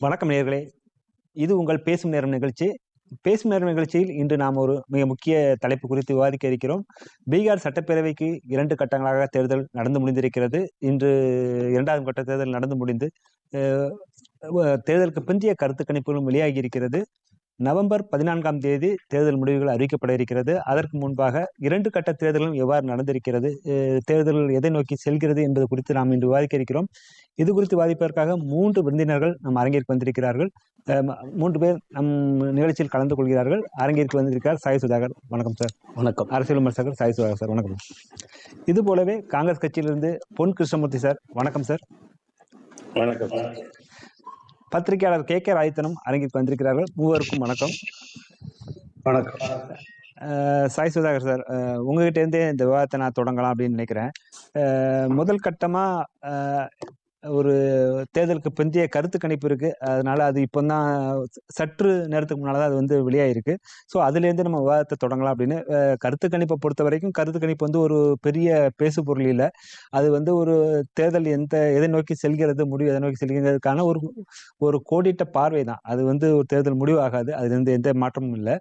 வணக்கம் நேர்களே இது உங்கள் பேசும் நேரம் நிகழ்ச்சி. பேசும் நேரம் நிகழ்ச்சியில் இன்று நாம் ஒரு மிக முக்கிய தலைப்பு குறித்து விவாதிக்க இருக்கிறோம். பீகார் சட்டப்பேரவைக்கு இரண்டு கட்டங்களாக தேர்தல் நடந்து முடிந்திருக்கிறது. இன்று இரண்டாவது கட்ட தேர்தல் நடந்து முடிந்து தேர்தலுக்கு பிந்தைய கருத்து கணிப்புகளும் வெளியாகி இருக்கிறது. நவம்பர் பதினான்காம் தேதி தேர்தல் முடிவுகள் அறிவிக்கப்பட இருக்கிறது. அதற்கு முன்பாக இரண்டு கட்ட தேர்தலும் எவ்வாறு நடந்திருக்கிறது அஹ், தேர்தல் எதை நோக்கி செல்கிறது என்பது குறித்து நாம் இன்று விவாதிக்க இருக்கிறோம். இது குறித்து விவாதிப்பதற்காக மூன்று விருந்தினர்கள் நம் அரங்கிற்கு வந்திருக்கிறார்கள். மூன்று பேர் நம் நிகழ்ச்சியில் கலந்து கொள்கிறார்கள். அரங்கிற்கு வந்திருக்கிறார் சாய் சுதாகர். வணக்கம் சார். வணக்கம். அரசியல் விமர்சகர் சாய் சுதாகர் சார். வணக்கம். இது போலவே காங்கிரஸ் கட்சியிலிருந்து பொன் கிருஷ்ணமூர்த்தி சார். வணக்கம் சார். வணக்கம் பத்திரிகையாளர் கே கே ராயத்தனம் அரங்கிற்கு வந்திருக்கிறார்கள். மூவருக்கும் வணக்கம். வணக்கம். சாய் சுதாகர் சார் உங்ககிட்ட இருந்தே இந்த விவாதத்தை நான் தொடங்கலாம் அப்படின்னு நினைக்கிறேன். முதல் கட்டமா ஒரு தேர்தலுக்கு பிந்தைய கருத்து கணிப்பு இருக்கு. அதனால அது இப்போ தான் சற்று நேரத்துக்கு முன்னால் தான் அது வந்து வெளியாயிருக்கு. ஸோ அதுலேருந்து நம்ம விவாதத்தை தொடங்கலாம் அப்படின்னு கருத்து கணிப்பை பொறுத்த வரைக்கும் கருத்து கணிப்பு வந்து ஒரு பெரிய பேசு பொருள் இல்லை. அது வந்து ஒரு தேர்தல் எந்த எதை நோக்கி செல்கிறது முடிவு எதை நோக்கி செல்கிறதுக்கான ஒரு ஒரு கோடிட்ட பார்வை தான். அது வந்து ஒரு தேர்தல் முடிவாகாது. ஆகாது அதுலேருந்து எந்த மாற்றமும் இல்லை.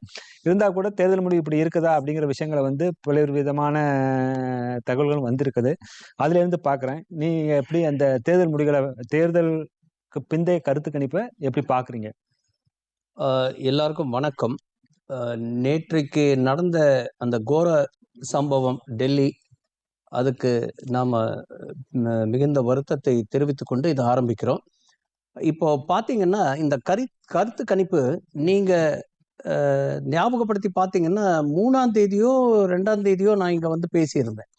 இருந்தால் கூட தேர்தல் முடிவு இப்படி இருக்குதா அப்படிங்கிற விஷயங்களை வந்து பல்வேறு விதமான தகவல்களும் வந்திருக்குது. அதுலேருந்து பார்க்குறேன். நீங்கள் எப்படி அந்த தேர்தல் முடிகளை தேர்தலுக்கு பிந்தைய கருத்து கணிப்பை எப்படி பார்க்குறீங்க எல்லாருக்கும் வணக்கம். நேற்றைக்கு நடந்த அந்த கோர சம்பவம் டெல்லி அதுக்கு நாம் மிகுந்த வருத்தத்தை தெரிவித்து கொண்டு இதை ஆரம்பிக்கிறோம். இப்போ பார்த்தீங்கன்னா இந்த கரி கருத்து கணிப்பு நீங்கள் ஞாபகப்படுத்தி பார்த்தீங்கன்னா மூணாம் தேதியோ ரெண்டாம் தேதியோ நான் இங்கே வந்து பேசியிருந்தேன்.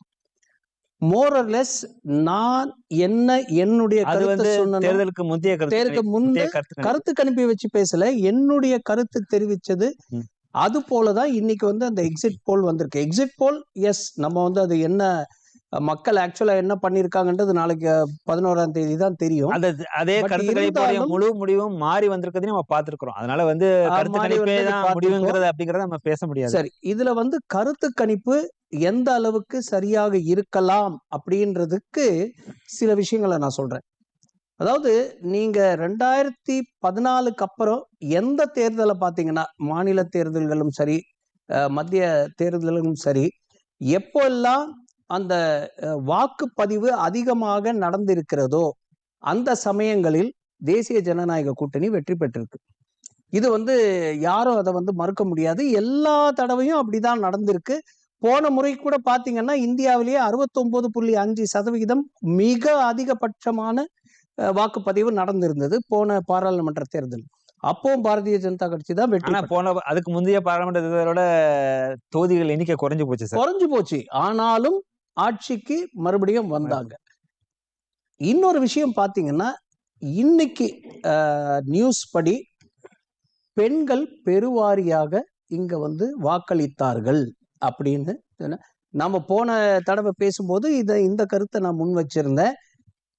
மோரர்லெஸ் நான் என்ன என்னுடைய கருத்தை தேர்தலுக்கு முந்தைய கருத்து தேர்தலுக்கு முந்தைய கருத்து கணிப்பு. வச்சு பேசல என்னுடைய கருத்து தெரிவிச்சது. அது போலதான் இன்னைக்கு வந்து அந்த எக்ஸிட் போல் வந்திருக்கு எக்ஸிட் போல் எஸ் நம்ம வந்து அது என்ன மக்கள் ஆக்சுவலா என்ன பண்ணிருக்காங்கன்றது நாளைக்கு பதினோராம் தேதி தான் தெரியும். அந்த அதே கருத்து கணிப்புடைய முழு முடிவும் மாறி வந்திருக்கிறதையும் நம்ம பார்த்திருக்கிறோம். அதனால வந்து கருத்து கணிப்பே தான். முடிவுங்கிறது அப்படிங்கறத நம்ம பேச முடியாது. சரி இதுல வந்து கருத்து கணிப்பு எந்த அளவுக்கு சரியாக இருக்கலாம் அப்படின்றதுக்கு சில விஷயங்களை நான் சொல்றேன். அதாவது நீங்க ரெண்டாயிரத்தி பதினாலுக்கு அப்புறம் எந்த தேர்தலை பார்த்தீங்கன்னா மாநில தேர்தல்களும் சரி மத்திய தேர்தலும் சரி எப்போல்லாம் அந்த வாக்குப்பதிவு அதிகமாக நடந்திருக்கிறதோ அந்த சமயங்களில் தேசிய ஜனநாயக கூட்டணி வெற்றி பெற்றிருக்கு. இது வந்து யாரும் அதை வந்து மறுக்க முடியாது. எல்லா தடவையும் அப்படிதான் நடந்திருக்கு. போன முறை கூட பாத்தீங்கன்னா இந்தியாவிலேயே அறுபத்தொன்பது புள்ளி அஞ்சு சதவிகிதம் மிக அதிகபட்சமான வாக்குப்பதிவு நடந்திருந்தது போன பாராளுமன்ற தேர்தல் அப்பவும் பாரதிய ஜனதா கட்சி தான் வெற்றி. போன அதுக்கு முந்தைய பாராளுமன்ற தேர்தலோட தொகுதிகள் எண்ணிக்கை குறைஞ்சு போச்சு குறைஞ்சு போச்சு. ஆனாலும் ஆட்சிக்கு மறுபடியும் வந்தாங்க. இன்னொரு விஷயம் பாத்தீங்கன்னா இன்னைக்கு நியூஸ் படி பெண்கள் பெருவாரியாக இங்க வந்து வாக்களித்தார்கள் அப்படின்னு நம்ம போன தடவை பேசும்போது இதை இந்த கருத்தை நான் முன் வச்சிருந்தேன்.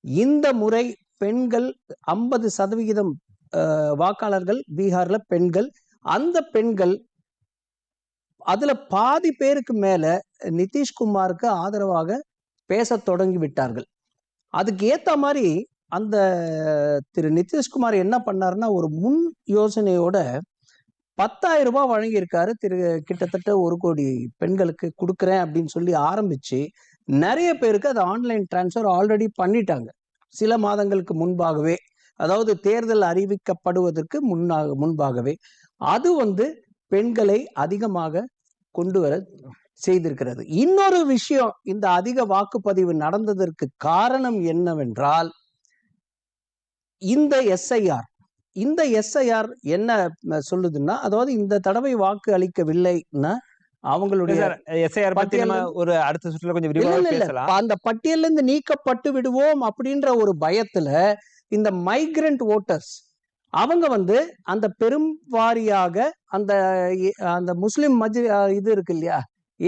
இந்த முறை பெண்கள் ஐம்பது சதவிகிதம் வாக்காளர்கள் பீகார்ல பெண்கள் அந்த பெண்கள் அதுல பாதி பேருக்கு மேல நிதிஷ்குமாருக்கு ஆதரவாக பேச தொடங்கி விட்டார்கள் அதுக்கு ஏற்ற மாதிரி அந்த திரு நிதிஷ்குமார் என்ன பண்ணாருன்னா ஒரு முன் யோசனையோட பத்தாயிரம் ரூபாய் வழங்கியிருக்காரு. திரு கிட்டத்தட்ட ஒரு கோடி பெண்களுக்கு கொடுக்குறேன் அப்படின்னு சொல்லி ஆரம்பிச்சு நிறைய பேருக்கு அதை ஆன்லைன் டிரான்ஸ்ஃபர் ஆல்ரெடி பண்ணிட்டாங்க. சில மாதங்களுக்கு முன்பாகவே அதாவது தேர்தல் அறிவிக்கப்படுவதற்கு முன்னாக முன்பாகவே. அது வந்து பெண்களை அதிகமாக கொண்டு வர செய்திருக்கிறது. இன்னொரு விஷயம் இந்த அதிக வாக்குப்பதிவு நடந்ததற்கு காரணம் என்னவென்றால் இந்த எஸ்ஐஆர் இந்த எஸ்ஐஆர் என்ன சொல்லுதுன்னா அதாவது இந்த தடவை வாக்கு அளிக்கவில்லைன்னா அவங்களுடைய எஸ்ஐஆர் பத்தி ஒரு அடுத்த சுற்றுல கொஞ்சம் விரிவாக அந்த பட்டியல்ல இருந்து நீக்கப்பட்டு விடுவோம் அப்படின்ற ஒரு பயத்துல இந்த மைக்ரண்ட் ஓட்டர்ஸ் அவங்க வந்து அந்த பெரும் வாரியாக அந்த அந்த முஸ்லிம் மஜ் இது இருக்கு இல்லையா?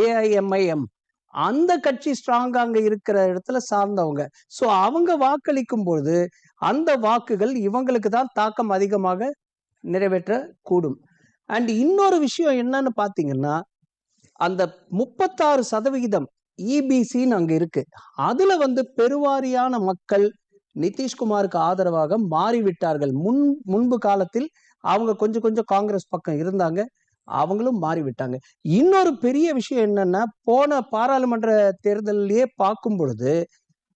ஏஐஎம்ஐஎம் அந்த கட்சி ஸ்ட்ராங்கா அங்க இருக்கிற இடத்துல சார்ந்தவங்க. சோ அவங்க வாக்களிக்கும் பொழுது அந்த வாக்குகள் இவங்களுக்கு தான் தாக்கம் அதிகமாக நிறைவேற்ற கூடும் அண்ட் இன்னொரு விஷயம் என்னன்னு பாத்தீங்கன்னா அந்த முப்பத்தாறு சதவிகிதம் இபிசின்னு அங்க இருக்கு. அதுல வந்து பெருவாரியான மக்கள் நிதிஷ்குமாருக்கு ஆதரவாக மாறிவிட்டார்கள். முன் முன்பு காலத்தில் அவங்க கொஞ்சம் கொஞ்சம் காங்கிரஸ் பக்கம் இருந்தாங்க. அவங்களும் மாறிவிட்டாங்க. இன்னொரு பெரிய விஷயம் என்னன்னா போன பாராளுமன்ற தேர்தலிலேயே பார்க்கும் பொழுது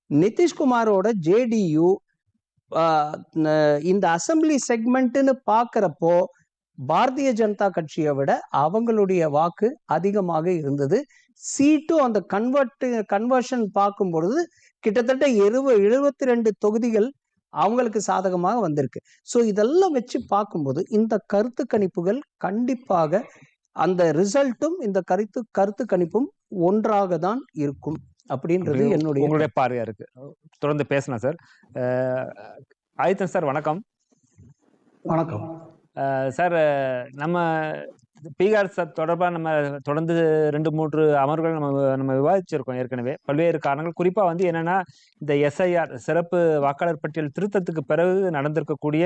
நிதிஷ்குமாரோட ஜேடியு இந்த அசம்பிளி செக்மெண்ட்னு பார்க்கறப்போ பாரதிய ஜனதா கட்சியை விட அவங்களுடைய வாக்கு அதிகமாக இருந்தது. சீட்டும் அந்த கன்வெர்ட் கன்வர்ஷன் பார்க்கும் பொழுது கிட்டத்தட்ட எழுவ எழுபத்தி ரெண்டு தொகுதிகள் அவங்களுக்கு சாதகமாக வந்திருக்கு. ஸோ இதெல்லாம் வச்சு பார்க்கும்போது இந்த கருத்து கணிப்புகள் கண்டிப்பாக அந்த ரிசல்ட்டும் இந்த கருத்து கருத்து கணிப்பும் ஒன்றாக தான் இருக்கும் அப்படின்றது அப்படி என்னுடைய உங்களுடைய பார்வையா இருக்கு. தொடர்ந்து பேசலாம் சார் ஆதித்தன் சார் வணக்கம். வணக்கம். சார் நம்ம பீகார் சார் தொடர்பாக நம்ம தொடர்ந்து ரெண்டு மூன்று அமர்வுகள் நம்ம நம்ம விவாதிச்சிருக்கோம் ஏற்கனவே. பல்வேறு காரணங்கள். குறிப்பாக வந்து என்னன்னா இந்த எஸ்ஐஆர் சிறப்பு வாக்காளர் பட்டியல் திருத்தத்துக்கு பிறகு நடந்திருக்கக்கூடிய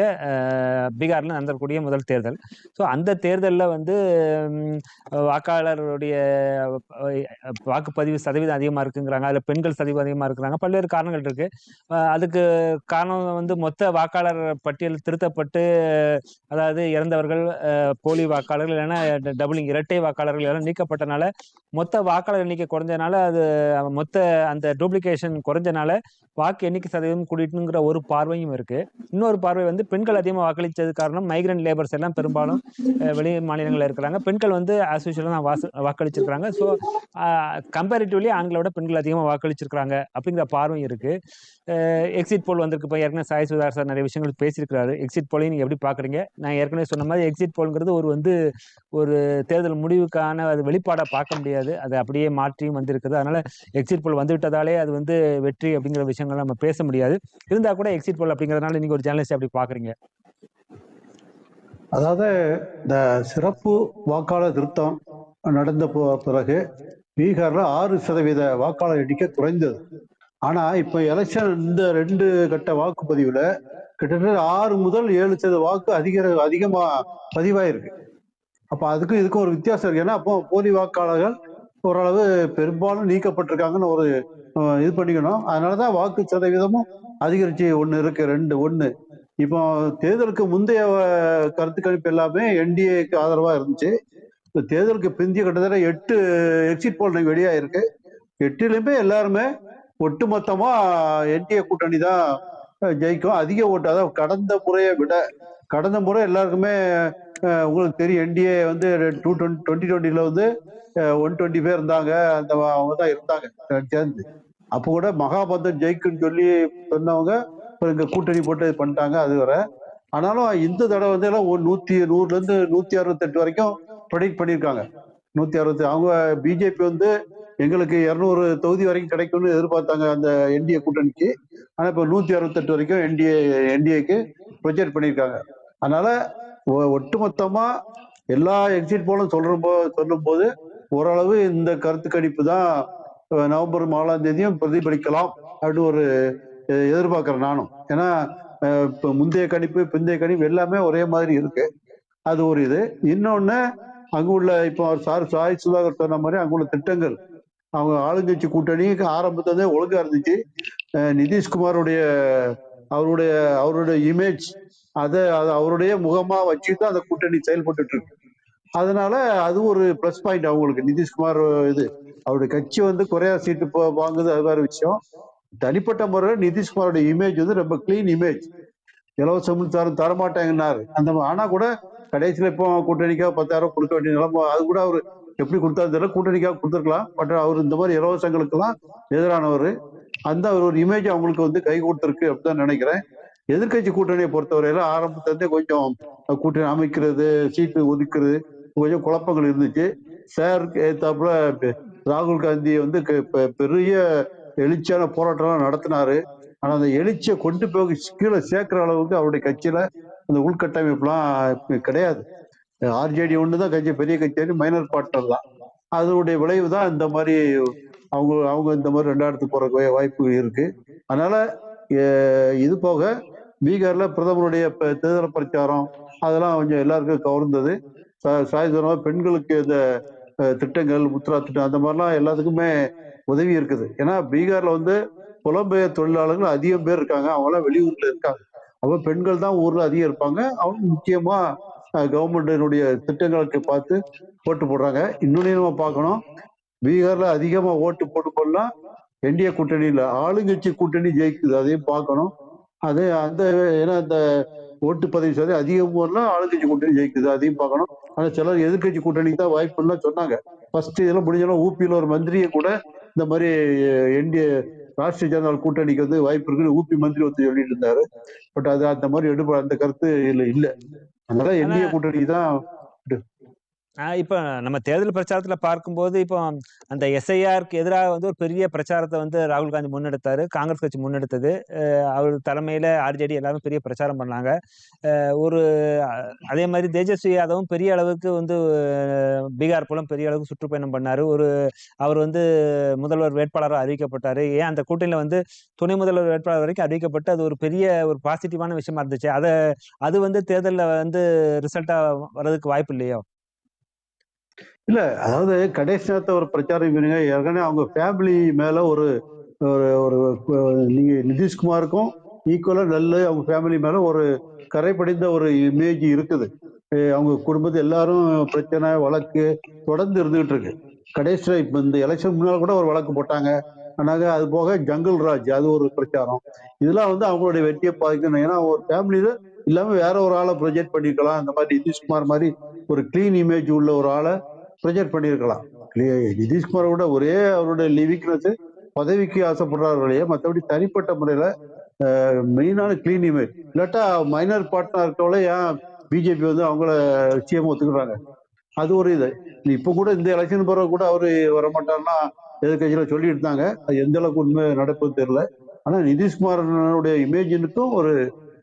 பீகாரில் நடந்திருக்கக்கூடிய முதல் தேர்தல். ஸோ அந்த தேர்தலில் வந்து வாக்காளருடைய வாக்குப்பதிவு சதவீதம் அதிகமாக இருக்குங்கிறாங்க. அதில் பெண்கள் சதவீதம் அதிகமாக இருக்கிறாங்க. பல்வேறு காரணங்கள் இருக்குது அதுக்கு காரணம் வந்து மொத்த வாக்காளர் பட்டியல் திருத்தப்பட்டு அதாவது இறந்தவர்கள் போலி வாக்காளர்கள் இல்லைன்னா டபுளிங் இரட்டை வாக்காளர்கள் எல்லாம் நீக்கப்பட்டனால மொத்த வாக்காளர் எண்ணிக்கை குறைஞ்சனால அது மொத்த அந்த டூப்ளிகேஷன் குறைஞ்சனால வாக்கு எண்ணிக்கை சதவீதம் கூட்டிட்டுங்கிற ஒரு பார்வையும் இருக்கு. இன்னொரு பார்வை வந்து பெண்கள் அதிகமாக வாக்களித்தது காரணம் மைக்ரண்ட் லேபர்ஸ் எல்லாம் பெரும்பாலும் வெளி மாநிலங்களில் இருக்கிறாங்க. பெண்கள் வந்து ஆஸ் யூஷுவலாக தான் வாச வாக்களிச்சிருக்கிறாங்க. ஸோ கம்பேரிட்டிவ்லி ஆண்களை விட பெண்கள் அதிகமாக வாக்களிச்சிருக்கிறாங்க அப்படிங்கிற பார்வையும் இருக்கு. எக்ஸிட் போல் வந்திருக்கு இப்போ ஏற்கனவே சாய் சுதார் சார் நிறைய விஷயங்கள் பேசியிருக்கிறாரு. எக்ஸிட் போலையும் நீங்கள் எப்படி பார்க்குறீங்க? நான் ஏற்கனவே சொன்ன மாதிரி எக்ஸிட் போலுங்கிறது ஒரு வந்து ஒரு தேர்தல் முடிவுக்கான அது வெளிப்பாடாக பார்க்க முடியாது. அது அப்படியே மாற்றியும் வந்திருக்குது. அதனால எக்ஸிட் போல் வந்துவிட்டதாலே அது வந்து வெற்றி அப்படிங்கிற விஷயங்கள் நம்ம பேச முடியாது. இருந்தால் கூட எக்ஸிட் போல் அப்படிங்கிறதுனால நீங்கள் ஒரு ஜேர்னலிஸ்ட் அப்படி பார்க்குறீங்க? அதாவது இந்த சிறப்பு வாக்காளர் திருத்தம் நடந்த பிறகு பீகார்ல ஆறு சதவீத வாக்காளர் எண்ணிக்கை குறைந்தது. ஆனா இப்ப எலெக்ஷன் இந்த ரெண்டு கட்ட வாக்குப்பதிவுல கிட்டத்தட்ட ஆறு முதல் ஏழு சதவீத வாக்கு அதிக அதிகமா பதிவாயிருக்கு. அப்ப அதுக்கும் இதுக்கும் ஒரு வித்தியாசம் இருக்கு. ஏன்னா அப்போ போலி வாக்காளர்கள் ஓரளவு பெரும்பாலும் நீக்கப்பட்டிருக்காங்கன்னு ஒரு இது பண்ணிக்கணும். அதனாலதான் வாக்கு சதவீதமும் அதிகரிச்சு ஒண்ணு இருக்கு ரெண்டு ஒண்ணு. இப்போ தேர்தலுக்கு முந்தைய கருத்து கணிப்பு எல்லாமே என்டிஏக்கு ஆதரவா இருந்துச்சு. இப்போ தேர்தலுக்கு பிந்திய கிட்டத்தட்ட எட்டு எக்ஸிட் போல் வெளியா இருக்கு எட்டுலையுமே எல்லாருமே ஒட்டுமொத்தமா என்டிஏ கூட்டணி தான் ஜெயிக்கும். அதிக ஓட்டு அதாவது கடந்த முறையை விட கடந்த முறை எல்லாருக்குமே உங்களுக்கு தெரியும் என்டிஏ வந்து டூ டுவெண்ட்டி டுவெண்ட்டி டுவெண்ட்டில வந்து ஒன் டுவெண்ட்டி பேர் இருந்தாங்க. அந்த அவங்க தான் இருந்தாங்க. சேர்ந்து. அப்போ கூட மகாபந்தம் ஜெயிக்குன்னு சொல்லி சொன்னவங்க அப்புறம் இங்க கூட்டணி போட்டு இது பண்ணிட்டாங்க அது வர ஆனாலும் இந்த தடவை வந்து எல்லாம் ஒரு நூத்தி நூறுல இருந்து நூத்தி அறுபத்தெட்டு வரைக்கும் ப்ரொடிக்ட் பண்ணியிருக்காங்க. நூத்தி அறுபத்தி அவங்க பிஜேபி வந்து எங்களுக்கு இரநூறு தொகுதி வரைக்கும் கிடைக்கும்னு எதிர்பார்த்தாங்க அந்த என்டிஏ கூட்டணிக்கு. ஆனா இப்போ நூத்தி அறுபத்தெட்டு வரைக்கும் என்டிஏ என்டிஏக்கு ப்ரொஜெக்ட் பண்ணியிருக்காங்க. அதனால ஒட்டுமொத்தமா எல்லா எக்ஸிட் போலும் சொல்ற போ சொல்லும் போது ஓரளவு இந்த கருத்து கணிப்பு தான் நவம்பர் நாலாம் தேதியும் பிரதிபலிக்கலாம் அப்படின்னு ஒரு எதிர்பார்க்கிறேன் நானும். ஏன்னா இப்போ இப்ப முந்தைய கணிப்பு பிந்தைய கணிப்பு எல்லாமே ஒரே மாதிரி இருக்கு. அது ஒரு இது. இன்னொன்னு அங்க உள்ள இப்போ சார் சாய் சுதாகர் சொன்ன மாதிரி அங்குள்ள திட்டங்கள். அவங்க ஆளுங்கட்சி கூட்டணி ஆரம்பத்ததே ஒழுங்கா இருந்துச்சு. நிதிஷ்குமாருடைய அவருடைய அவருடைய இமேஜ் அதை அது அவருடைய முகமா தான் அந்த கூட்டணி செயல்பட்டு இருக்கு அதனால அது ஒரு ப்ளஸ் பாயிண்ட் அவங்களுக்கு. நிதிஷ்குமார் இது அவருடைய கட்சி வந்து குறையா சீட்டு போ- வாங்குது அது வேற விஷயம். தனிப்பட்ட முறையில் நிதிஷ்குமாரோட இமேஜ் வந்து ரொம்ப கிளீன் இமேஜ் இலவசம் மின்சாரம் தரமாட்டாங்கன்னாரு அந்த ஆனா கூட கடைசியில இப்போ கூட்டணிக்காக பத்தாயிரம் கொடுக்க வேண்டிய நிலைமை அது கூட அவர் எப்படி கொடுத்தாரு தெரியல. கூட்டணிக்காக கொடுத்துருக்கலாம். பட் அவர் இந்த மாதிரி இலவசங்களுக்கெல்லாம் எதிரானவர். அந்த ஒரு இமேஜ் அவங்களுக்கு வந்து கை கொடுத்துருக்கு அப்படின்னு நினைக்கிறேன். எதிர்க்கட்சி கூட்டணியை பொறுத்தவரையில ஆரம்பத்திலிருந்தே கொஞ்சம் கூட்டணி அமைக்கிறது சீட்டு ஒதுக்குறது கொஞ்சம் குழப்பங்கள் இருந்துச்சு. சார் ஏத்தாப்புல ராகுல் காந்தி வந்து பெ- பெரிய எழுச்சியான போராட்டம்லாம் நடத்தினாரு. ஆனா அந்த எழுச்சியை கொண்டு போய் கீழே சேர்க்கிற அளவுக்கு அவருடைய கட்சியில அந்த உள்கட்டமைப்புலாம் கிடையாது. ஆர்ஜேடி ஒன்று தான் கட்சி பெரிய கட்சி மைனர் பார்ட்னர் தான். அதனுடைய விளைவு தான் இந்த மாதிரி அவங்க அவங்க இந்த மாதிரி ரெண்டாயிரத்துக்கு போற வாய்ப்புகள் இருக்கு. அதனால இது போக பீகார்ல பிரதமருடைய தேர்தல் பிரச்சாரம் அதெல்லாம் கொஞ்சம் எல்லாருக்கும் கவர்ந்தது. சா- சாய் சொன்ன பெண்களுக்கு இந்த திட்டங்கள் முத்ரா திட்டம் அந்த மாதிரிலாம் எல்லாத்துக்குமே உதவி இருக்குது. ஏன்னா பீகார்ல வந்து புலம்பெயர் தொழிலாளர்கள் அதிகம் பேர் இருக்காங்க. அவங்களாம் வெளியூர்ல இருக்காங்க. அப்ப பெண்கள் தான் ஊர்ல அதிகம் இருப்பாங்க. அவங்க முக்கியமா கவர்மெண்டினுடைய திட்டங்களுக்கு பார்த்து ஓட்டு போடுறாங்க. இன்னொன்னு நம்ம பார்க்கணும். பீகார்ல அதிகமா ஓட்டு போட்டு போடலாம் என்டிஏ இல்லை ஆளுங்கட்சி கூட்டணி ஜெயிக்குது. அதையும் பார்க்கணும். அது அந்த ஏன்னா அந்த ஓட்டு பதிவு சதவீதம் அதிகம் போடலாம் ஆளுங்கட்சி கூட்டணி ஜெயிக்குது அதையும் பார்க்கணும். ஆனா சிலர் எதிர்க்கட்சி கூட்டணிக்கு தான் வாய்ப்புன்னு சொன்னாங்க. ஃபர்ஸ்ட் இதெல்லாம் முடிஞ்சாலும் ஊபியில ஒரு மந்திரியை கூட இந்த மாதிரி என்டிஏ ராஷ்டிரிய ஜனதா கூட்டணிக்கு வந்து வாய்ப்பு இருக்குன்னு ஊபி மந்திரி ஒருத்தர் சொல்லிட்டு இருந்தாரு. பட் அது அந்த மாதிரி எடுப்ப அந்த கருத்து இல்ல இல்ல. அதனால என்டிஏ கூட்டணி தான் இப்போ நம்ம தேர்தல் பிரச்சாரத்தில் பார்க்கும்போது இப்போ அந்த எஸ்ஐஆருக்கு எதிராக வந்து ஒரு பெரிய பிரச்சாரத்தை வந்து ராகுல் காந்தி முன்னெடுத்தாரு. காங்கிரஸ் கட்சி முன்னெடுத்தது. அவர் தலைமையில் ஆர்ஜேடி எல்லாரும் பெரிய பிரச்சாரம் பண்ணாங்க. ஒரு அதே மாதிரி தேஜஸ்வி யாதவும் பெரிய அளவுக்கு வந்து பீகார் புலம் பெரிய அளவுக்கு சுற்றுப்பயணம் பண்ணார். ஒரு அவர் வந்து முதல்வர் வேட்பாளராக அறிவிக்கப்பட்டார். ஏன் அந்த கூட்டணியில் வந்து துணை முதல்வர் வேட்பாளர் வரைக்கும் அறிவிக்கப்பட்டு அது ஒரு பெரிய ஒரு பாசிட்டிவான விஷயமா இருந்துச்சு. அதை அது வந்து தேர்தலில் வந்து ரிசல்ட்டாக வர்றதுக்கு வாய்ப்பு இல்லையோ? இல்ல அதாவது கடைசி நேரத்தை ஒரு பிரச்சாரம் பண்ணுங்க ஏற்கனவே அவங்க ஃபேமிலி மேல ஒரு ஒரு ஒரு நீங்க நிதிஷ்குமாருக்கும் ஈக்குவலா நல்ல அவங்க ஃபேமிலி மேல ஒரு கரை படிந்த ஒரு இமேஜ் இருக்குது. அவங்க குடும்பத்து எல்லாரும் பிரச்சனை வழக்கு தொடர்ந்து இருந்துகிட்டு இருக்கு. கடைசியில இப்ப இந்த எலெக்ஷன் முன்னால கூட ஒரு வழக்கு போட்டாங்க. ஆனாங்க அது போக ஜங்கல் ராஜ் அது ஒரு பிரச்சாரம். இதெல்லாம் வந்து அவங்களுடைய வெற்றியை பாதிக்கணும் ஏன்னா ஒரு ஃபேமிலியில இல்லாம வேற ஒரு ஆளை ப்ரொஜெக்ட் பண்ணிருக்கலாம். இந்த மாதிரி நிதிஷ்குமார் மாதிரி ஒரு கிளீன் இமேஜ் உள்ள ஒரு ஆளை ப்ரொஜெக்ட் பண்ணியிருக்கலாம் நிதிஷ்குமார் கூட ஒரே அவருடைய லிவிக்னஸ் பதவிக்கு ஆசைப்படுறார்களே மற்றபடி தனிப்பட்ட முறையில மெயினான கிளீன் இமேஜ் இல்லாட்டா மைனர் பார்ட்னர் இருக்கவள ஏன் பிஜேபி வந்து அவங்கள சிஎம் ஒத்துக்கிறாங்க? அது ஒரு இது. இப்போ கூட இந்த எலெக்ஷன் பிறகு கூட அவர் வரமாட்டார்னா எதிர்கட்சியில சொல்லிட்டு இருந்தாங்க. அது எந்த அளவுக்கு உண்மை நடப்பது தெரியல. ஆனா நிதிஷ்குமாரனுடைய இமேஜினுக்கும் ஒரு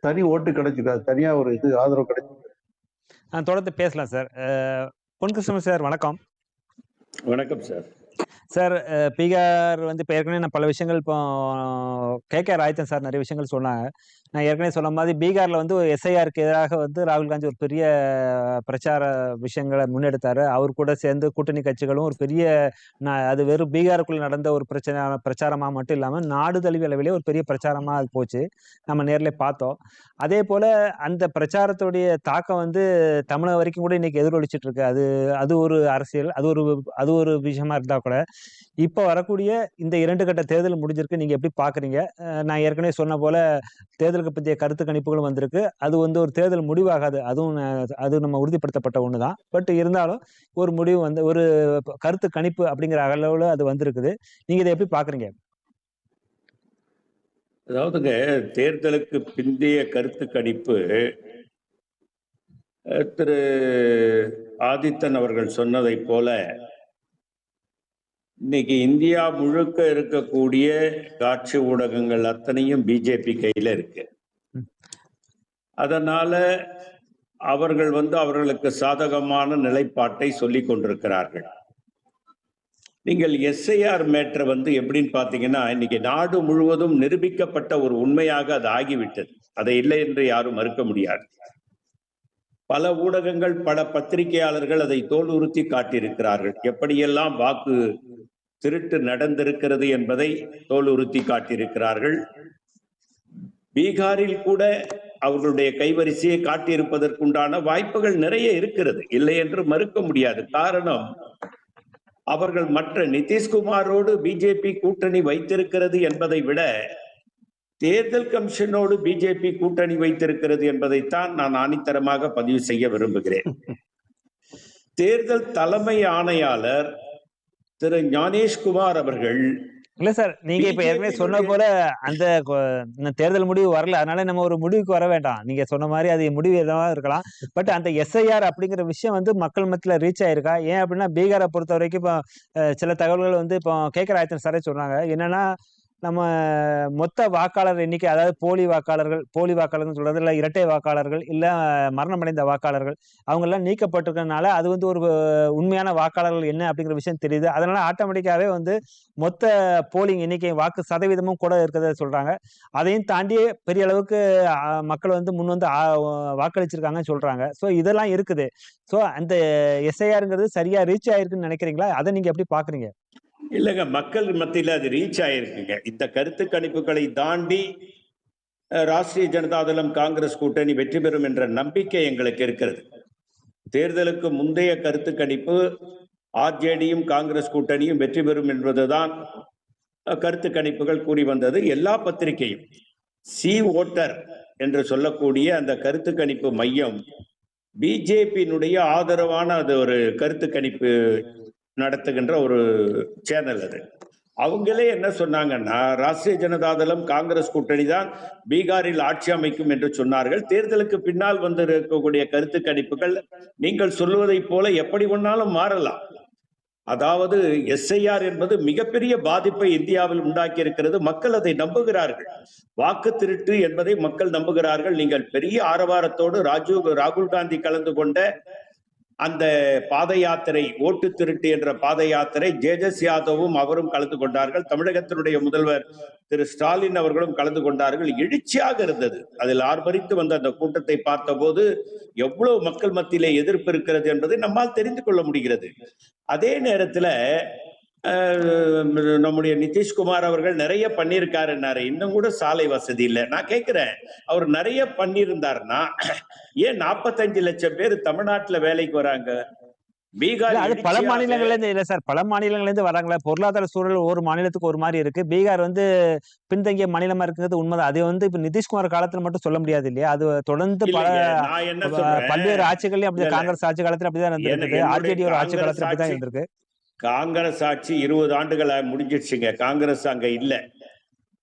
தனி ஓட்டு கிடைச்சிருக்காது தனியா ஒரு இது ஆதரவு கிடைச்சிருக்கு. தொடர்ந்து பேசலாம் சார். அஹ், பொன்கிருஷ்ணன் சார் வணக்கம். வணக்கம் சார். சார் பீகார் வந்து இப்போ ஏற்கனவே நான் பல விஷயங்கள் இப்போ கே கே ராய்த்தன் சார் நிறைய விஷயங்கள் சொன்னாங்க. நான் ஏற்கனவே சொன்ன மாதிரி பீகாரில் வந்து எஸ்ஐஆருக்கு எதிராக வந்து ராகுல் காந்தி ஒரு பெரிய பிரச்சார விஷயங்களை முன்னெடுத்தாரு. அவர் கூட சேர்ந்து கூட்டணி கட்சிகளும் ஒரு பெரிய நான் அது வெறும் பீகாருக்குள்ள நடந்த ஒரு பிரச்சனை பிரச்சாரமாக மட்டும் இல்லாமல் நாடு தழுவிய அளவிலே ஒரு பெரிய பிரச்சாரமாக அது போச்சு. நம்ம நேரில் பார்த்தோம். அதே போல் அந்த பிரச்சாரத்துடைய தாக்கம் வந்து தமிழக வரைக்கும் கூட இன்னைக்கு எதிரொலிச்சிட்டு இருக்கு. அது அது ஒரு அரசியல் அது ஒரு அது ஒரு விஷயமா இருந்தால் கூட இப்போ வரக்கூடிய இந்த இரண்டு கட்ட தேர்தல் முடிஞ்சிருக்கு. நீங்கள் எப்படி பார்க்குறீங்க நான் ஏற்கனவே சொன்ன போல தேர்தலுக்கு பற்றிய கருத்து கணிப்புகளும் வந்திருக்கு. அது வந்து ஒரு தேர்தல் முடிவாகாது. அதுவும் அது நம்ம உறுதிப்படுத்தப்பட்ட ஒன்று தான் பட் இருந்தாலும் ஒரு முடிவு வந்து ஒரு கருத்து கணிப்பு அப்படிங்கிற அளவில் அது வந்திருக்குது. நீங்க இதை எப்படி பாக்குறீங்க? அதாவதுங்க தேர்தலுக்கு பிந்தைய கருத்து கணிப்பு திரு ஆதித்தன் அவர்கள் சொன்னதைப் போல இன்னைக்கு இந்தியா முழுக்க இருக்கக்கூடிய காட்சி ஊடகங்கள் அத்தனையும் பிஜேபி கையில இருக்கு. அதனால அவர்கள் வந்து அவர்களுக்கு சாதகமான நிலைப்பாட்டை சொல்லிக் கொண்டிருக்கிறார்கள். நீங்கள் எஸ்ஐஆர் மேட்ரை வந்து எப்படின்னு பார்த்தீங்கன்னா இன்னைக்கு நாடு முழுவதும் நிரூபிக்கப்பட்ட ஒரு உண்மையாக அது ஆகிவிட்டது. அதை இல்லை என்று யாரும் மறுக்க முடியாது. பல ஊடகங்கள் பல பத்திரிகையாளர்கள் அதை தோலுறுத்தி காட்டியிருக்கிறார்கள். எப்படியெல்லாம் வாக்கு திருட்டு நடந்திருக்கிறது என்பதை தோலுறுத்தி காட்டியிருக்கிறார்கள். பீகாரில் கூட அவர்களுடைய கைவரிசையை காட்டியிருப்பதற்குண்டான வாய்ப்புகள் நிறைய இருக்கிறது. இல்லை என்று மறுக்க முடியாது. காரணம் அவர்கள் மற்ற நிதிஷ்குமாரோடு பிஜேபி கூட்டணி வைத்திருக்கிறது என்பதை விட தேர்தல் கமிஷனோடு பிஜேபி கூட்டணி வைத்திருக்கிறது என்பதைத்தான் நான் ஆணித்தரமாக பதிவு செய்ய விரும்புகிறேன். தேர்தல் தலைமை ஆணையாளர் திரு ஞானேஷ்குமார் அவர்கள் இல்ல சார் நீங்க இப்ப ஏற்கனவே சொன்ன போல அந்த தேர்தல் முடிவு வரல. அதனால நம்ம ஒரு முடிவுக்கு வர வேண்டாம். நீங்க சொன்ன மாதிரி அது முடிவு எதுவா இருக்கலாம். பட் அந்த எஸ்ஐஆர் அப்படிங்கிற விஷயம் வந்து மக்கள் மத்தியில ரீச் ஆயிருக்கா? ஏன் அப்படின்னா பீகாரை பொறுத்த வரைக்கும் இப்போ சில தகவல்கள் வந்து இப்போ கேட்கிற ஆயத்தன் சாரே சொன்னாங்க. என்னன்னா நம்ம மொத்த வாக்காளர் எண்ணிக்கை அதாவது போலி வாக்காளர்கள் போலி வாக்காளர்கள் சொல்றது இல்லை இரட்டை வாக்காளர்கள் இல்லை மரணமடைந்த வாக்காளர்கள் அவங்கெல்லாம் நீக்கப்பட்டிருக்கனால அது வந்து ஒரு உண்மையான வாக்காளர்கள் என்ன அப்படிங்கிற விஷயம் தெரியுது. அதனால ஆட்டோமேட்டிக்காவே வந்து மொத்த போலிங் எண்ணிக்கை வாக்கு சதவீதமும் கூட இருக்கிறத சொல்றாங்க. அதையும் தாண்டி பெரிய அளவுக்கு மக்கள் வந்து முன் வந்து வாக்களிச்சிருக்காங்கன்னு சொல்றாங்க. ஸோ இதெல்லாம் இருக்குது. ஸோ அந்த எஸ்ஐஆருங்கிறது சரியா ரீச் ஆயிருக்குன்னு நினைக்கிறீங்களா? அதை நீங்க எப்படி பாக்குறீங்க? இல்லைங்க மக்கள் மத்தியில் அது ரீச் ஆயிருக்குங்க. இந்த கருத்து கணிப்புகளை தாண்டி ராஷ்டிரிய ஜனதாதளம் காங்கிரஸ் கூட்டணி வெற்றி பெறும் என்ற நம்பிக்கை எங்களுக்கு இருக்கிறது. தேர்தலுக்கு முந்தைய கருத்து கணிப்பு ஆர்ஜேடியும் காங்கிரஸ் கூட்டணியும் வெற்றி பெறும் என்பதுதான் கருத்து கணிப்புகள் கூறி வந்தது. எல்லா பத்திரிகையும் சி ஓட்டர் என்று சொல்லக்கூடிய அந்த கருத்து கணிப்பு மையம் பிஜேபியினுடைய ஆதரவான அது ஒரு கருத்து கணிப்பு நடத்துகின்ற ஒரு சேனல் அது. அவங்களே என்ன சொன்னாங்கன்னா ராஷ்டிரிய ஜனதாதளம் காங்கிரஸ் கூட்டணி தான் பீகாரில் ஆட்சி அமைக்கும் என்று சொன்னார்கள். தேர்தலுக்கு பின்னால் வந்து இருக்கக்கூடிய கருத்து கணிப்புகள் நீங்கள் சொல்லுவதைப் போல எப்படி ஒன்னாலும் மாறலாம். அதாவது எஸ்ஐஆர் என்பது மிகப்பெரிய பாதிப்பை இந்தியாவில் உண்டாக்கி இருக்கிறது மக்கள் அதை நம்புகிறார்கள். வாக்கு திருட்டு என்பதை மக்கள் நம்புகிறார்கள். நீங்கள் பெரிய ஆரவாரத்தோடு ராஜீவ் ராகுல் காந்தி கலந்து கொண்ட அந்த பாத யாத்திரை ஓட்டு திருட்டு என்ற பாத யாத்திரை ஜேஜஸ் யாதவும் அவரும் கலந்து கொண்டார்கள். தமிழகத்தினுடைய முதல்வர் திரு ஸ்டாலின் அவர்களும் கலந்து கொண்டார்கள். எழுச்சியாக இருந்தது. அதில் ஆர்ப்பரித்து வந்த அந்த கூட்டத்தை பார்த்தபோது எவ்வளவு மக்கள் மத்தியிலே எதிர்ப்பு இருக்கிறது என்பதை நம்மால் தெரிந்து கொள்ள முடிகிறது. அதே நேரத்தில் நம்முடைய நிதிஷ்குமார் அவர்கள் நிறைய பண்ணியிருக்காருன்னாரு இன்னும் கூட சாலை வசதி இல்லை. நான் கேட்கிறேன் அவர் நிறைய பண்ணியிருந்தாருன்னா ஏன் நாற்பத்தஞ்சு லட்சம் பேர் தமிழ்நாட்டுல வேலைக்கு வராங்க? பீகார் அது பல மாநிலங்கள்ல இருந்து இல்ல சார் பல மாநிலங்கள்ல இருந்து வராங்களா. பொருளாதார சூழல் ஒரு மாநிலத்துக்கு ஒரு மாதிரி இருக்கு. பீகார் வந்து பின்தங்கிய மாநிலமா இருக்கிறது உண்மைதான். அது வந்து இப்ப நிதிஷ்குமார் காலத்துல மட்டும் சொல்ல முடியாது இல்லையா? அது தொடர்ந்து பல பல்வேறு ஆட்சிகள்லயும் அப்படி. காங்கிரஸ் ஆட்சி காலத்துல அப்படிதான் இருந்திருக்கு ஆர்ஜேடி ஒரு ஆட்சி காலத்துல அப்படிதான் இருந்திருக்கு. காங்கிரஸ் ஆட்சி இருபது ஆண்டுகள் முடிஞ்சிடுச்சுங்க. காங்கிரஸ் அங்க இல்ல.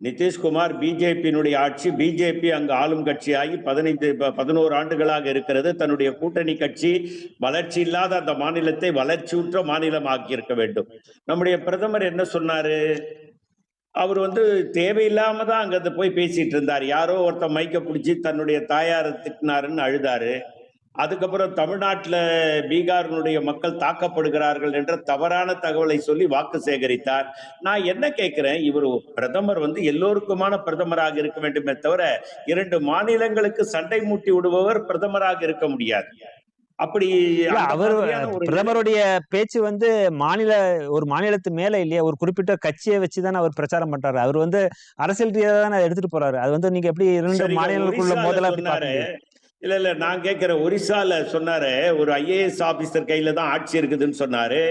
நிதிஷ்குமார் பிஜேபியினுடைய ஆட்சி பிஜேபி அங்கு ஆளும் கட்சியாகி பதினைந்து ப- பதினோரு ஆண்டுகளாக இருக்கிறது. தன்னுடைய கூட்டணி கட்சி வளர்ச்சி இல்லாத அந்த மாநிலத்தை வளர்ச்சியுற்ற மாநிலம் ஆக்கியிருக்க வேண்டும். நம்முடைய பிரதமர் என்ன சொன்னாரு? அவர் வந்து தேவையில்லாம தான் அங்கிருந்து போய் பேசிட்டு இருந்தார். யாரோ ஒருத்தன் மைக்க பிடிச்சி தன்னுடைய தாயாரை திட்டினாருன்னு அழுதாரு. அதுக்கப்புறம் தமிழ்நாட்டுல பீகாரினுடைய மக்கள் தாக்கப்படுகிறார்கள் என்ற தவறான தகவலை சொல்லி வாக்கு சேகரித்தார். நான் என்ன கேட்கிறேன்? இவர் பிரதமர் வந்து எல்லோருக்குமான பிரதமராக இருக்க வேண்டுமே தவிர இரண்டு மாநிலங்களுக்கு சண்டை மூட்டி விடுபவர் பிரதமராக இருக்க முடியாது. அப்படி அவர் பிரதமருடைய பேச்சு வந்து மாநில ஒரு மாநிலத்து மேல இல்லையா? ஒரு குறிப்பிட்ட கட்சியை வச்சுதானே அவர் பிரச்சாரம் பண்றாரு. அவர் வந்து அரசியல் ரீதியாக தானே எடுத்துட்டு போறாரு. அது வந்து நீங்க எப்படி இரண்டு மாநிலங்களுக்குள்ள மோதலா இல்லை இல்லை நான் கேட்குற ஒரிசாவில் சொன்னாரு ஒரு ஐஏஎஸ் ஆபீசர் கையில் தான் ஆட்சி இருக்குதுன்னு சொன்னாரு.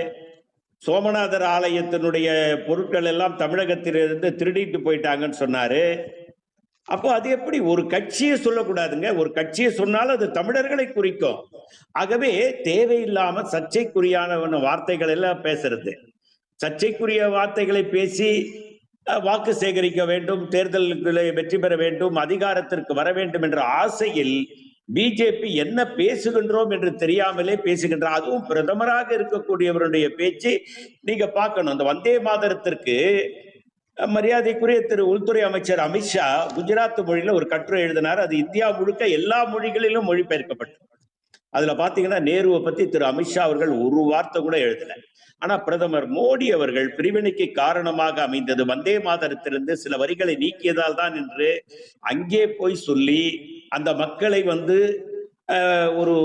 சோமநாதர் ஆலயத்தினுடைய பொருட்கள் எல்லாம் தமிழகத்திலிருந்து திருடிட்டு போயிட்டாங்கன்னு சொன்னாரு. அப்போ அது எப்படி? ஒரு கட்சியை சொல்லக்கூடாதுங்க. ஒரு கட்சியை சொன்னாலும் அது தமிழர்களை குறிக்கும். ஆகவே தேவையில்லாம சர்ச்சைக்குரியான வார்த்தைகள் எல்லாம் பேசுறது. சர்ச்சைக்குரிய வார்த்தைகளை பேசி வாக்கு சேகரிக்க வேண்டும் தேர்தல்களை வெற்றி பெற வேண்டும் அதிகாரத்திற்கு வர வேண்டும் என்ற ஆசையில் பிஜேபி என்ன பேசுகின்றோம் என்று தெரியாமலே பேசுகின்ற அதுவும் பிரதமராக இருக்கக்கூடியவருடைய பேச்சு. நீங்க பார்க்கணும் அந்த வந்தே மாதரத்திற்கு மரியாதைக்குரிய திரு உள்துறை அமைச்சர் அமித்ஷா குஜராத் மொழியில ஒரு கட்டுரை எழுதினார். அது இந்தியா முழுக்க எல்லா மொழிகளிலும் மொழிபெயர்க்கப்பட்டது. அதுல பாத்தீங்கன்னா நேருவை பத்தி திரு அமித்ஷா அவர்கள் ஒரு வார்த்தை கூட எழுதல. ஆனா பிரதமர் மோடி அவர்கள் பிரிவினைக்கு காரணமாக அமைந்தது வந்தே மாதரத்திலிருந்து சில வரிகளை நீக்கியதால் தான் என்று அங்கே போய் சொல்லி அந்த மக்களை வந்து ஒரு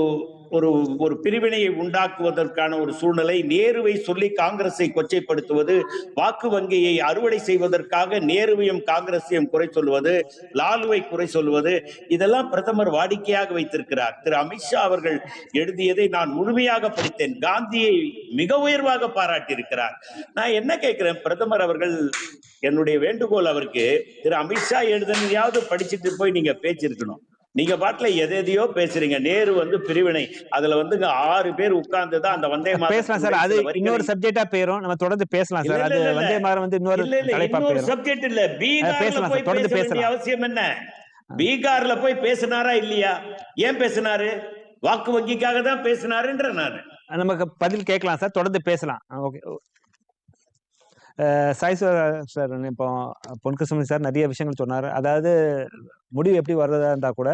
ஒரு ஒரு பிரிவினையை உண்டாக்குவதற்கான ஒரு சூழ்நிலை நேருவை சொல்லி காங்கிரஸை கொச்சைப்படுத்துவது வாக்கு வங்கியை அறுவடை செய்வதற்காக நேருவையும் காங்கிரஸையும் குறை சொல்வது லாலுவை குறை சொல்வது இதெல்லாம் பிரதமர் வாடிக்கையாக வைத்திருக்கிறார். திரு அமித்ஷா அவர்கள் எழுதியதை நான் முழுமையாக படித்தேன். காந்தியை மிக உயர்வாக பாராட்டியிருக்கிறார். நான் என்ன கேட்கிறேன்? பிரதமர் அவர்கள் என்னுடைய வேண்டுகோள் அவருக்கு திரு அமித்ஷா எழுதுனையாவது படிச்சுட்டு போய் நீங்க பேச்சிருக்கணும். நீங்க பாட்டுல எதை எதையோ பேசுறீங்க. நேரு வந்து பிரிவினை. அதுல வந்துங்க ஆறு பேர் உட்கார்ந்து தான் அந்த வந்தே பேசலாம் சார். அது இன்னொரு சப்ஜெக்டா போயிரும் நம்ம தொடர்ந்து பேசலாம் சார். அது. வந்தே மாதம் வந்து இன்னொரு சப்ஜெக்ட் இல்ல பீகார்ல பேசலாம் போய் தொடர்ந்து பேச. அவசியம் என்ன? பீகார்ல போய் பேசினாரா இல்லையா? ஏன் பேசினாரு? வாக்கு வங்கிக்காக தான் பேசினாருன்ற நானு. நமக்கு பதில் கேட்கலாம் சார். தொடர்ந்து பேசலாம். ஓகே. சாய் சார் இப்போ பொன்கிருஷ்ணன் சார் நிறைய விஷயங்கள் சொன்னார். அதாவது முடிவு எப்படி வர்றதா இருந்தால் கூட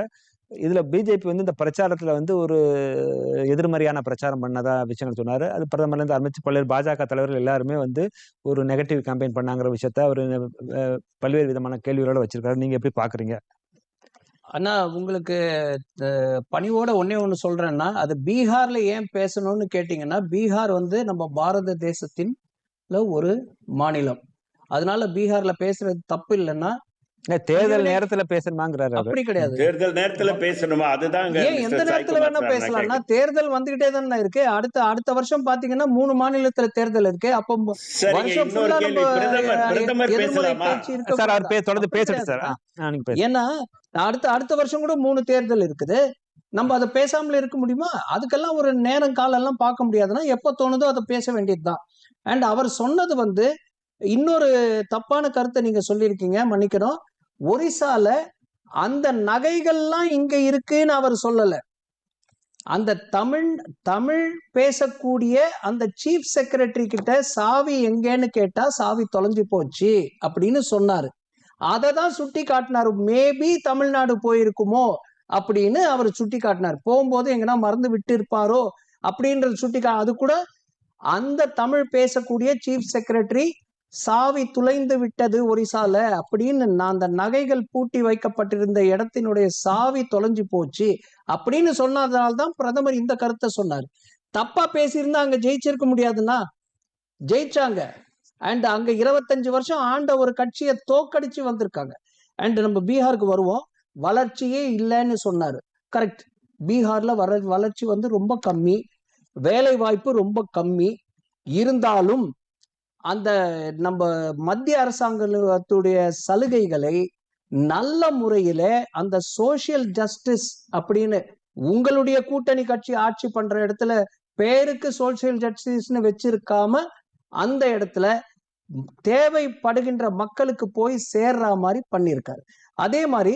இதுல பிஜேபி வந்து இந்த பிரச்சாரத்துல வந்து ஒரு எதிர்மறையான பிரச்சாரம் பண்ணதா விஷயங்கள் சொன்னாரு. அது பிரதமர்லேருந்து ஆரம்பிச்சு பல்வேறு பாஜக தலைவர்கள் எல்லாருமே வந்து ஒரு நெகட்டிவ் கேம்பெயின் பண்ணாங்கிற விஷயத்த அவர் பல்வேறு விதமான கேள்விகளோட வச்சிருக்காரு. நீங்க எப்படி பாக்குறீங்க? அண்ணா உங்களுக்கு பணிவோட ஒன்னே ஒன்று சொல்றேன்னா அது பீகார்ல ஏன் பேசணும்னு கேட்டீங்கன்னா பீகார் வந்து நம்ம பாரத தேசத்தின் ஒரு மாநிலம். அதனால பீகார்ல பேசுறது தப்பு இல்லைன்னா இல்ல, தேர்தல் நேரத்துல பேசணுமாங்கிறாரு அப்படி கிடையாது. தேர்தல் நேரத்துல பேசணுமா? அதுதாங்க ஏன் எந்த நேரத்துல வேணா பேசலாம்னா. தேர்தல் வந்துகிட்டே தானே இருக்கு. அடுத்த அடுத்த வருஷம் பாத்தீங்கன்னா மூணு மாநிலத்துல தேர்தல் இருக்கு. அப்போ வருஷம் சார் அவர். தொடர்ந்து பேசட்டும் சார். ஏன்னா அடுத்த அடுத்த வருஷம் கூட மூணு தேர்தல் இருக்குது. நம்ம அதை பேசாமல இருக்க முடியுமா? அதுக்கெல்லாம் ஒரு நேரம் காலம் எல்லாம் பார்க்க முடியாதுன்னா எப்போ தோணுதோ அதை பேச வேண்டியதுதான். அண்ட் அவர் சொன்னது வந்து இன்னொரு தப்பான கருத்தை நீங்க சொல்லியிருக்கீங்க மன்னிக்கணும். ஒரிசால அந்த நகைகள்லாம் இங்க இருக்குன்னு அவர் சொல்லல. அந்த தமிழ் தமிழ் பேசக்கூடிய அந்த சீஃப் செக்ரட்டரி கிட்ட சாவி எங்கேன்னு கேட்டா சாவி தொலைஞ்சு போச்சு அப்படின்னு சொன்னாரு. அதை தான் சுட்டி காட்டினாரு. மேபி தமிழ்நாடு போயிருக்குமோ அப்படின்னு அவர் சுட்டி காட்டினார். போகும்போது எங்கன்னா மறந்து விட்டு இருப்பாரோ அப்படின்றது சுட்டி கா அது கூட அந்த தமிழ் பேசக்கூடிய சீஃப் செக்ரட்டரி சாவி துளைந்து விட்டது ஒரிசால அப்படின்னு நான் அந்த நகைகள் பூட்டி வைக்கப்பட்டிருந்த இடத்தினுடைய சாவி தொலைஞ்சு போச்சு அப்படின்னு சொன்னதால தான் பிரதமர் இந்த கருத்தை சொன்னார். தப்பா பேசியிருந்தா அங்க ஜெயிச்சிருக்க முடியாதுன்னா ஜெயிச்சாங்க. அண்ட் அங்க இருபத்தஞ்சு வருஷம் ஆண்ட ஒரு கட்சியை தோக்கடிச்சு வந்திருக்காங்க. அண்ட் நம்ம பீகாருக்கு வருவோம். வளர்ச்சியே இல்லைன்னு சொன்னாரு. கரெக்ட் பீகார்ல வர வளர்ச்சி வந்து ரொம்ப கம்மி. வேலை வாய்ப்பு ரொம்ப கம்மி. இருந்தாலும் அந்த நம்ம மத்திய அரசாங்கத்துடைய சலுகைகளை நல்ல முறையில அந்த சோசியல் ஜஸ்டிஸ் அப்படின்னு உங்களுடைய கூட்டணி கட்சி ஆட்சி பண்ற இடத்துல பேருக்கு சோசியல் ஜஸ்டிஸ்னு வச்சிருக்காம அந்த இடத்துல தேவைப்படுகின்ற மக்களுக்கு போய் சேர்ற மாதிரி பண்ணியிருக்காரு. அதே மாதிரி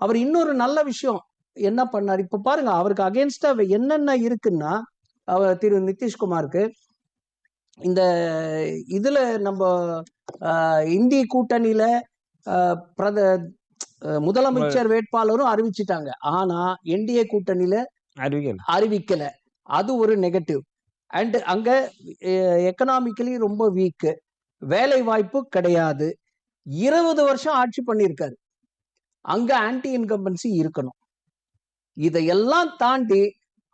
அவர் இன்னொரு நல்ல விஷயம் என்ன பண்ணார்? இப்ப பாருங்க அவருக்கு அகேன்ஸ்டா என்னென்ன இருக்குன்னா அவர் திரு நிதிஷ்குமாருக்கு. இந்த இதுல நம்ம இந்திய கூட்டணியில பிரத முதலமைச்சர் வேட்பாளரும் அறிவிச்சிட்டாங்க. ஆனா என்டிஏ கூட்டணியில அறிவிக்கல். அறிவிக்கல. அது ஒரு நெகட்டிவ். அண்ட் அங்க எக்கனாமிக்கலி ரொம்ப வீக்கு வேலை வாய்ப்பு கிடையாது. இருபது வருஷம் ஆட்சி பண்ணியிருக்காரு. அங்க ஆன்டி இன்கம்பன்சி இருக்கணும். இதையெல்லாம் தாண்டி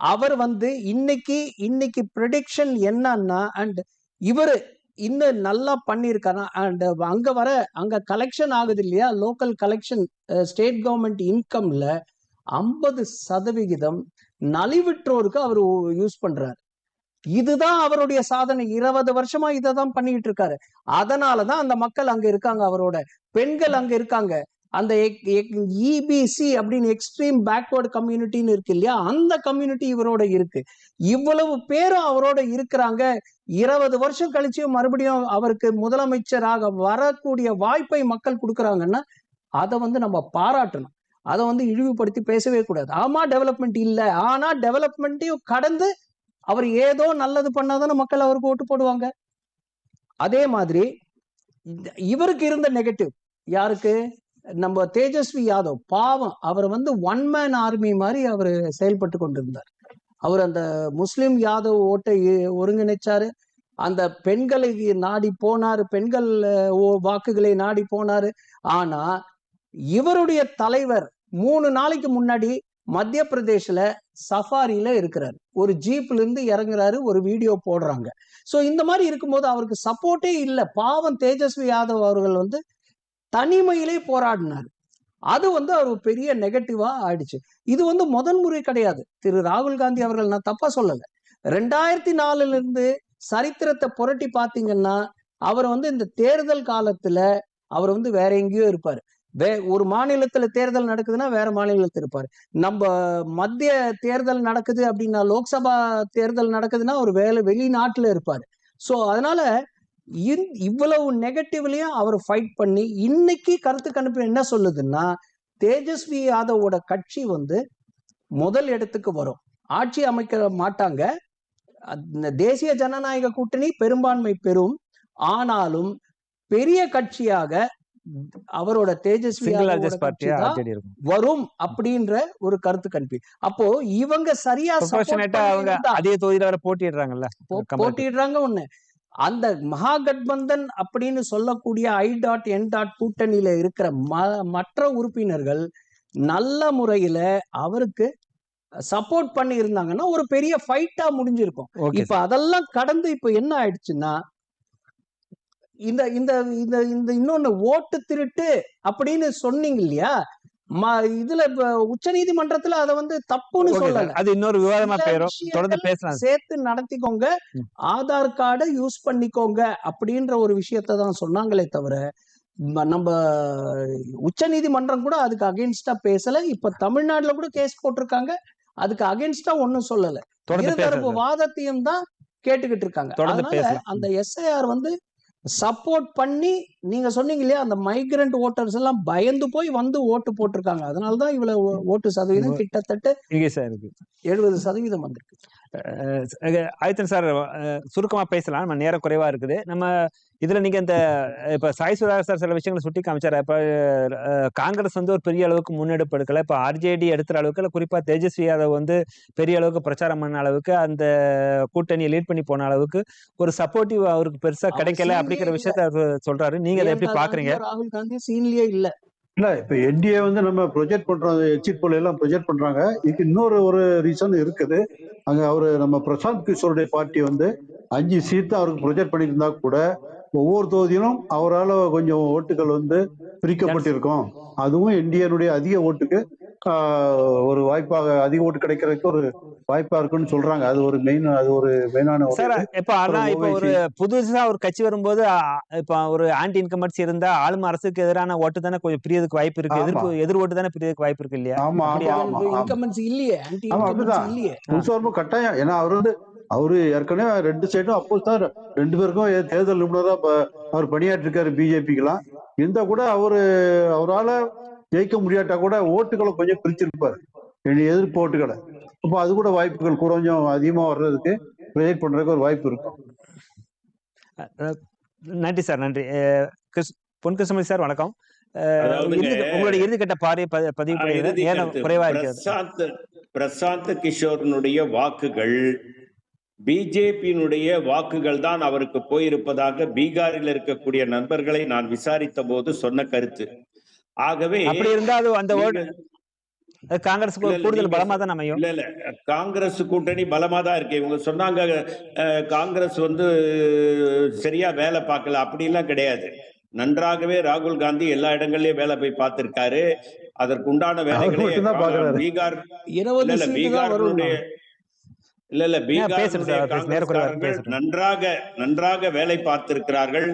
அவர் வந்து இன்னைக்கு இன்னைக்கு ப்ரெடிக்ஷன் என்னன்னா அண்ட் இவரு இன்னும் நல்லா பண்ணியிருக்காரா அண்ட் அங்க வர அங்க கலெக்ஷன் ஆகுது இல்லையா? லோக்கல் கலெக்ஷன் ஸ்டேட் கவர்மெண்ட் இன்கம்ல ஐம்பது சதவிகிதம் நலிவுற்றோருக்கு அவர் யூஸ் பண்றாரு. இதுதான் அவருடைய சாதனை. இருபது வருஷமா இதை தான் பண்ணிட்டு இருக்காரு. அதனாலதான் அந்த மக்கள் அங்க இருக்காங்க அவரோட பெண்கள் அங்க இருக்காங்க. அந்த இபிசி அப்படின்னு எக்ஸ்ட்ரீம் பேக்வர்டு கம்யூனிட்டின்னு இருக்கு இல்லையா? அந்த கம்யூனிட்டி இவரோட இருக்கு. இவ்வளவு பேரும் அவரோட இருக்கிறாங்க. இருபது வருஷம் கழிச்சு மறுபடியும் அவருக்கு முதலமைச்சராக வரக்கூடிய வாய்ப்பை மக்கள் கொடுக்குறாங்கன்னா அதை வந்து நம்ம பாராட்டணும். அதை வந்து இழிவுபடுத்தி பேசவே கூடாது. ஆமா டெவலப்மெண்ட் இல்ல. ஆனா டெவலப்மெண்ட்டையும் கடந்து அவர் ஏதோ நல்லது பண்ணாதானே மக்கள் அவருக்கு ஓட்டு போடுவாங்க. அதே மாதிரி இந்த- இவருக்கு இருந்த நெகட்டிவ் யாருக்கு? நம்ம தேஜஸ்வி யாதவ் பாவம் அவர் வந்து ஒன் மேன் ஆர்மி மாதிரி அவர் செயல்பட்டு கொண்டிருந்தார். அவர் அந்த முஸ்லிம் யாதவ் ஓட்டை ஒருங்கிணைச்சாரு. அந்த பெண்களை நாடி போனாரு பெண்கள் வாக்குகளை நாடி போனாரு. ஆனா இவருடைய தலைவர் மூணு நாளைக்கு முன்னாடி மத்திய பிரதேசல சஃபாரியில இருக்கிறார். ஒரு ஜீப்ல இருந்து இறங்குறாரு ஒரு வீடியோ போடுறாங்க. சோ இந்த மாதிரி இருக்கும்போது அவருக்கு சப்போர்ட்டே இல்லை. பாவம் தேஜஸ்வி யாதவ் அவர்கள் வந்து தனிமையிலே போராடினார். அது வந்து அவர் பெரிய நெகட்டிவா ஆயிடுச்சு. இது வந்து முதன் முறை கிடையாது. திரு ராகுல் காந்தி அவர்கள் நான் தப்பா சொல்லல. ரெண்டாயிரத்தி நாலுல இருந்து சரித்திரத்தை புரட்டி பார்த்தீங்கன்னா அவர் வந்து இந்த தேர்தல் காலத்துல அவர் வந்து வேற எங்கேயோ இருப்பாரு. வே ஒரு மாநிலத்துல தேர்தல் நடக்குதுன்னா வேற மாநிலத்தில் இருப்பாரு. நம்ம மத்திய தேர்தல் நடக்குது அப்படின்னா லோக்சபா தேர்தல் நடக்குதுன்னா அவர் வேலை வெளிநாட்டுல இருப்பாரு. ஸோ அதனால இவ்வளவு நெகட்டிவ்லயும் அவர் ஃபைட் பண்ணி இன்னைக்கு கருத்து கணிப்பு என்ன சொல்லுதுன்னா தேஜஸ்வி யாதவோட கட்சி வந்து முதல் இடத்துக்கு வரும். ஆட்சி அமைக்க மாட்டாங்க. தேசிய ஜனநாயக கூட்டணி பெரும்பான்மை பெறும். ஆனாலும் பெரிய கட்சியாக அவரோட தேஜஸ்வி வரும் அப்படின்ற ஒரு கருத்து கணிப்பு. அப்போ இவங்க சரியா அதே தொகுதியில போட்டிடுறாங்கல்ல. போட்டிடுறாங்க ஒண்ணு. அந்த மகாகட்பந்தன் அப்படின்னு சொல்லக்கூடிய ஐ டாட் என் டாட் கூட்டணியில இருக்கிற ம- மற்ற உறுப்பினர்கள் நல்ல முறையில அவருக்கு சப்போர்ட் பண்ணி இருந்தாங்கன்னா ஒரு பெரிய ஃபைட்டா முடிஞ்சிருக்கும். இப்ப அதெல்லாம் கடந்து இப்ப என்ன ஆயிடுச்சுன்னா இந்த இந்த இந்த இந்த இன்னொன்னு ஓட்டு திருட்டு அப்படின்னு சொன்னீங்க இல்லையா? இதுல உச்ச நீதிமன்றத்துல அதை வந்து தப்புன்னு சொல்லல. அது இன்னொரு விவாதமா விஷயங்கள் தொடர்ந்து பேசலாம். சேர்த்து நடத்திக்கோங்க. ஆதார் கார்டை யூஸ் பண்ணிக்கோங்க அப்படின்ற ஒரு விஷயத்தை தான் சொன்னாங்களே தவிர நம்ம உச்ச நீதிமன்றம் கூட அதுக்கு அகைன்ஸ்டா பேசல. இப்ப தமிழ்நாட்டுல கூட கேஸ் போட்டிருக்காங்க. அதுக்கு அகைன்ஸ்டா ஒண்ணும் சொல்லல. இருதரப்பு வாதத்தையும் தான் கேட்டுக்கிட்டு இருக்காங்க. அதனால. அந்த எஸ்ஐஆர் வந்து சப்போர்ட் பண்ணி நீங்க சொன்னீங்க இல்லையா அந்த மைக்ரண்ட் ஓட்டர்ஸ் எல்லாம் பயந்து போய் வந்து ஓட்டு போட்டிருக்காங்க. அதனாலதான் இவ்வளவு ஓட்டு சதவீதம் கிட்டத்தட்ட எழுபது சதவீதம் வந்திருக்கு. அஹ் ஆதித்தன் சார் அஹ் சுருக்கமா பேசலாம். நம்ம நேரம் குறைவா இருக்குது. நம்ம இதுல நீங்க இந்த இப்ப சாய் சுதாகர் சார் சில விஷயங்களை சுட்டி காமிச்சாரு? இப்ப காங்கிரஸ் வந்து ஒரு பெரிய அளவுக்கு முன்னெடுப்பு எடுக்கல இப்ப ஆர்ஜேடி எடுக்கிற அளவுக்கு இல்ல குறிப்பா தேஜஸ்வி யாதவ் வந்து பெரிய அளவுக்கு பிரச்சாரம் பண்ண அளவுக்கு அந்த கூட்டணியை லீட் பண்ணி போன அளவுக்கு ஒரு சப்போர்ட்டிவ் அவருக்கு பெருசா அவர் கிடைக்கல அப்படிங்கிற. விஷயத்த அவர் சொல்றாரு. நீங்க அதை எப்படி காந்தியோ, ராகுல் காந்தி சீன்லயே இல்ல. இல்ல இப்ப என்டிஏ வந்து நம்ம ப்ரொஜெக்ட் பண்றோம் எக்ஸிட் போல் எல்லாம் ப்ரொஜெக்ட் பண்றாங்க. இதுக்கு இன்னொரு ஒரு ரீசன் இருக்குது. அங்க அவரு நம்ம பிரசாந்த் கிஷோருடைய பார்ட்டி வந்து அஞ்சு சீட்டு அவருக்கு ப்ரொஜெக்ட் பண்ணியிருந்தா கூட ஒவ்வொரு தொகுதியிலும் அவரால் கொஞ்சம் ஓட்டுகள் வந்து பிரிக்கப்பட்டிருக்கும். அதுவும் என்டிஏனுடைய அதிக ஓட்டுக்கு ஒரு வாய்ப்பாக அதிக ஓட்டு கிடைக்கிறதுக்கு ஒரு வாய்ப்பா இருக்குன்னு சொல்றாங்க. அது ஒரு மெயின் அது ஒரு மெயினான ஒரு சார். இப்ப ஆனா இப்ப ஒரு புதுசா ஒரு கட்சி வரும்போது இப்ப ஒரு ஆன்டி இன்கமர்ஸ் இருந்தா ஆளும் அரசுக்கு எதிரான ஓட்டு தானே கொஞ்சம் பிரியதுக்கு வாய்ப்பு இருக்கு. எதிர்ப்பு எதிர் ஓட்டு தானே பிரியதுக்கு வாய்ப்பு இருக்கு இல்லையா? ஆமா இன்கமன்ஸ் இல்லையே. இல்லையே. புதுசா கட்டாயம். ஏன்னா அவர் வந்து அவரு ஏற்கனவே ரெண்டு சைடும் அப்போ தான் ரெண்டு பேருக்கும் தேர்தல் நிபுணரா ப- அவர் பணியாற்றிருக்காரு பிஜேபிக்கெல்லாம் இருந்தா கூட அவரு அவரால ஜெயிக்க முடியாட்டா கூட ஓட்டுகளை கொஞ்சம் பிரிச்சிருப்பாரு. என் எதிர்ப்பு ஓட்டுகளை அப்போ அது கூட வாய்ப்புகள் கொஞ்சம் அதிகமா வர்றதுக்கு ப்ரொஜெக்ட் பண்றதுக்கு ஒரு வாய்ப்பு இருக்கும். நன்றி சார் நன்றி. பொன் கிருஷ்ணமூர்த்தி சார் வணக்கம். உங்களுடைய இறுதிக்கட்ட பார்வை ப- பதிவு. குறைவா பிரசாந்த் பிரசாந்த் கிஷோர்னுடைய வாக்குகள் பிஜேபியினுடைய வாக்குகள் தான் அவருக்கு போயிருப்பதாக பீகாரில் இருக்கக்கூடிய நண்பர்களை நான் விசாரித்த போது சொன்ன கருத்து. ஆகவே அப்படி இருந்தா அது அந்த இல்ல, கூடுதல் பலமா தான் அமையும். இல்ல இல்ல. காங்கிரஸ் கூட்டணி பலமா தான் இருக்கு. இவங்க சொன்னாங்க காங்கிரஸ் வந்து சரியா வேலை பார்க்கல. அப்படிலாம் கிடையாது. நன்றாகவே ராகுல் காந்தி எல்லா இடங்கள்லயும் வேலை போய் பார்த்திருக்காரு. அதற்கு உண்டான வேலைகளை. பீகார் இல்ல பீகாருடைய இல்ல இல்ல பேசுங்க. நன்றாக நன்றாக வேலை பார்த்திருக்கிறார்கள்.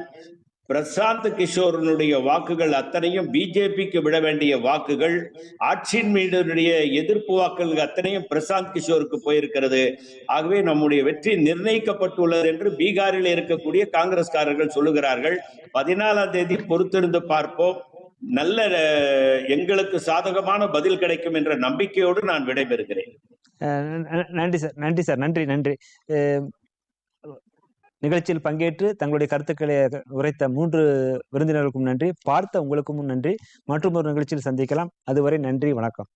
பிரசாந்த் கிஷோரனுடைய வாக்குகள் அத்தனையும் பிஜேபிக்கு விட வேண்டிய வாக்குகள் ஆட்சியின் மீதுடைய எதிர்ப்பு வாக்குகள் அத்தனையும் பிரசாந்த் கிஷோருக்கு போயிருக்கிறது. ஆகவே நம்முடைய வெற்றி நிர்ணயிக்கப்பட்டுள்ளது என்று பீகாரில் இருக்கக்கூடிய காங்கிரஸ்காரர்கள் சொல்லுகிறார்கள். பதினாலாம் தேதி பொறுத்திருந்து பார்ப்போம். நல்ல எங்களுக்கு சாதகமான பதில் கிடைக்கும் என்ற நம்பிக்கையோடு நான் விடைபெறுகிறேன். நன்றி சார். நன்றி சார். நன்றி நன்றி. நிகழ்ச்சியில் பங்கேற்று தங்களுடைய கருத்துக்களை உரைத்த மூன்று விருந்தினர்களுக்கும் நன்றி. பார்த்த உங்களுக்கும் நன்றி. மற்றும் ஒரு நிகழ்ச்சியில் சந்திக்கலாம். அதுவரை நன்றி வணக்கம்.